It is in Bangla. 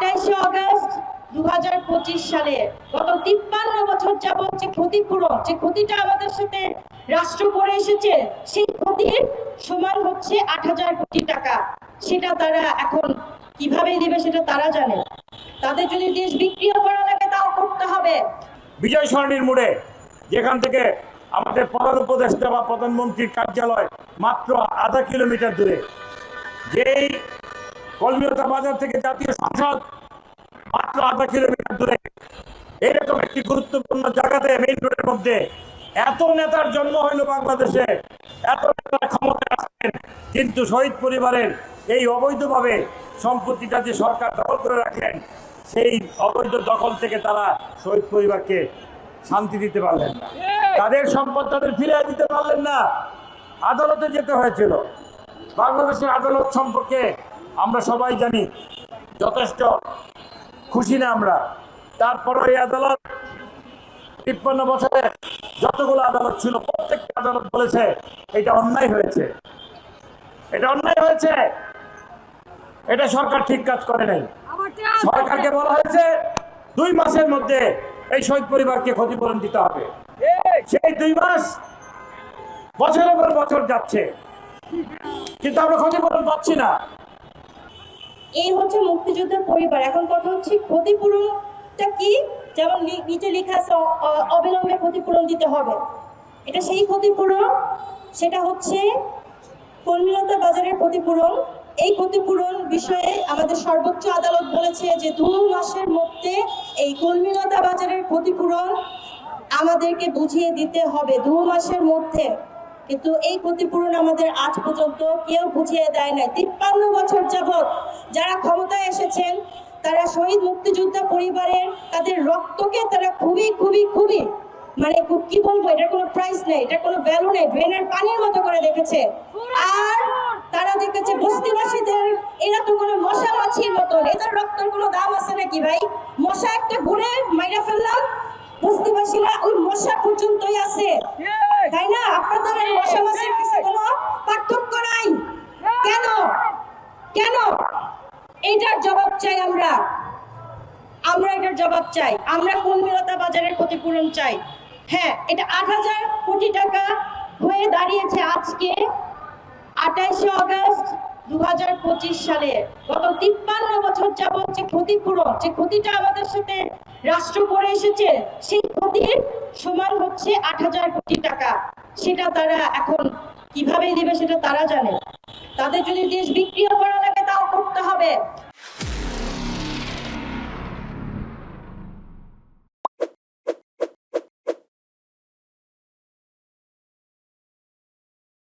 আঠাইশে অগস্ট দু সালে গত তিপ্পান্ন বছর যাবত যে ক্ষতিপূরণ, যে ক্ষতিটা আমাদের সাথে রাষ্ট্র করে এসেছে, সেই ক্ষতির সমান হচ্ছে আট হাজার কোটি টাকা। সেটা তারা এখন কীভাবে দিবে সেটা তারা জানে। তাদের যদি দেশ বিক্রিও করা লাগে, তাও করতে হবে। বিজয় সরণির মোড়ে, যেখান থেকে আমাদের প্রধান উপদেষ্টা বা প্রধানমন্ত্রীর কার্যালয় মাত্র আধা কিলোমিটার দূরে, যেই কলমিয়তা বাজার থেকে জাতীয় সংসদ মাত্র আধা কিলোমিটার দূরে। এইরকম একটি গুরুত্বপূর্ণ জায়গাতে মেইন রোডের মধ্যে এত নেতার জন্ম হইল বাংলাদেশে, এত নেতার ক্ষমতা আসছেন, কিন্তু শহীদ পরিবারের এই অবৈধভাবে সম্পত্তিটা যে সরকার দখল করে রাখলেন, সেই অবৈধ দখল থেকে তারা শহীদ পরিবারকে শান্তি দিতে পারলেন না। তাদের সম্পদ তাদের ফিরিয়ে দিতে পারলেন না। আদালতে যেতে হয়েছিল। বাংলাদেশের আদালত সম্পর্কে আমরা সবাই জানি যথেষ্ট খুশি না আমরা। তারপরে এই আদালত তিপ্পান্ন বছরে যতগুলো আদালত ছিল, প্রত্যেকটা আদালত বলেছে এটা অন্যায় হয়েছে। এটা অন্যায় হয়েছে। এটা সরকার ঠিক কাজ করে নাই। সরকারকে বলা হয়েছে, দুই মাসের মধ্যে এই শহীদ পরিবারকে ক্ষতিপূরণ দিতে হবে। সেই দুই মাস বছরের পর বছর যাচ্ছে। কিন্তু আমরা ক্ষতিপূরণ পাচ্ছি না। এই হচ্ছে মুক্তিযুদ্ধের পরিবার। এখন কথা হচ্ছে ক্ষতিপূরণটা কি? যেমন নিচে লেখা আছে অবিলম্বে ক্ষতিপূরণ দিতে হবে। এটা সেই ক্ষতিপূরণ, সেটা হচ্ছে কর্মীলতা বাজারের ক্ষতিপূরণ। এই ক্ষতিপূরণ বিষয়ে আমাদের সর্বোচ্চ আদালত বলেছে যে দু মাসের মধ্যে এই কর্মীলতা বাজারের ক্ষতিপূরণ আমাদেরকে বুঝিয়ে দিতে হবে দু মাসের মধ্যে। কিন্তু এই ক্ষতিপূরণ আমাদের আজ পর্যন্ত কেউ বুঝিয়ে দেয় নাই। তিপ্পান্ন বছর যাবৎ যারা ক্ষমতায় এসেছেন তারা শহীদ মুক্তিযোদ্ধা পরিবারের তাদের রক্তকে তারা খুবই খুবই খুবই মানে কি বলব এটার কোনো প্রাইস নেই এটার কোনো ভ্যালু নেই ড্রেনের পানির মতো করে দেখেছে। আর তারা দেখেছে বস্তিবাসীদের এরা তো কোনো মশা মাছির মতন এদের রক্তের কোনো দাম আছে নাকি ভাই? মশা একটা ঘুরে মাইরা ফেললাম বস্তিবাসীরা ওই মশা পর্যন্তই আছে। তাই না? আপনাদের মশা মাছির কাছে কোনো পার্থক্য নাই কেন কেন? এইটার জবাব চাই আমরা। আমরা এটার জবাব চাই। আমরা কর্মীলতা বাজারের ক্ষতিপূরণ চাই। হ্যাঁ এটা আট হাজার কোটি টাকা হয়ে দাঁড়িয়েছে আজকে, আঠাইশে অগস্ট দু সালে। গত তিপ্পান্ন বছর যাবত যে ক্ষতিপূরণ, যে ক্ষতিটা আমাদের সাথে রাষ্ট্র করে এসেছে, সেই ক্ষতির সমান হচ্ছে আট হাজার কোটি টাকা। সেটা তারা এখন কীভাবে দিবে সেটা তারা জানে। তাদের যদি দেশ বিক্রিও করা